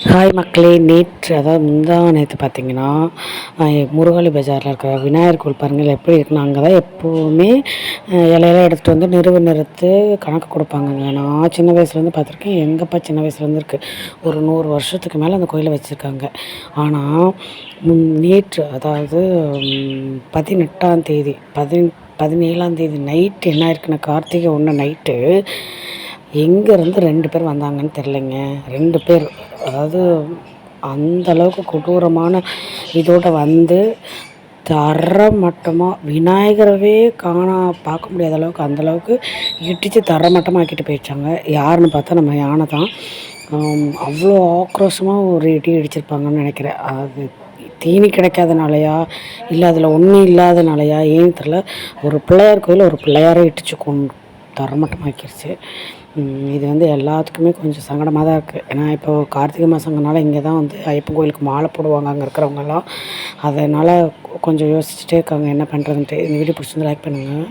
Hi மக்களே நேற்று அதாவது முந்தா நேற்று பார்த்தீங்கன்னா முருகாலி பஜாரில் இருக்கிற விநாயகர் கோவில் பாருங்கள் எப்படி இருக்குன்னு அங்கே தான் எப்போவுமே இலையெல்லாம் எடுத்துகிட்டு வந்து நிறுவ நிறுத்து கணக்கு கொடுப்பாங்கங்க. நான் சின்ன வயசுலேருந்து பார்த்துருக்கேன் எங்கப்பா சின்ன வயசுலேருந்து இருக்குது ஒரு நூறு வருஷத்துக்கு மேலே அந்த கோயிலை வச்சுருக்காங்க. ஆனால் நேற்று அதாவது பதினெட்டாம் தேதி பதின் பதினேழாம் தேதி நைட்டு என்ன இருக்குன்னா கார்த்திகை ஒன்று நைட்டு எங்கேருந்து ரெண்டு பேர் வந்தாங்கன்னு தெரிலங்க. ரெண்டு பேர். அதாவது அந்தளவுக்கு கொடூரமான இதோட வந்து தரமட்டமாக விநாயகரவே காணா பார்க்க முடியாத அளவுக்கு அந்த அளவுக்கு இடித்து தரமட்டமாக்கிட்டு போயிடுச்சாங்க. யாருன்னு பார்த்தா நம்ம யானை தான். அவ்வளோ ஆக்ரோஷமாக ஒரு இடி இடிச்சிருப்பாங்கன்னு நினைக்கிறேன். அது தீனி கிடைக்காதனாலையா இல்லை அதில் ஒன்றும் இல்லாதனாலையா ஏன்னு தெரில. ஒரு பிள்ளையார் கோயில் ஒரு பிள்ளையாரை இடிச்சு கொண்டு தரமட்டமாக்கிருச்சு இது வந்து எல்லாத்துக்குமே கொஞ்சம் சங்கடமாக தான் இருக்குது ஏன்னா இப்போ கார்த்திகை மாதங்கிறனால இங்கே தான் வந்து ஐயப்பன் கோயிலுக்கு மாலை போடுவாங்க அங்கே இருக்கிறவங்கெல்லாம். அதனால் கொஞ்சம் யோசிச்சுட்டே இருக்காங்க என்ன பண்ணுறதுன்ட்டு இந்த வீடியோ பிடிச்சிருந்து லைக் பண்ணுங்கள்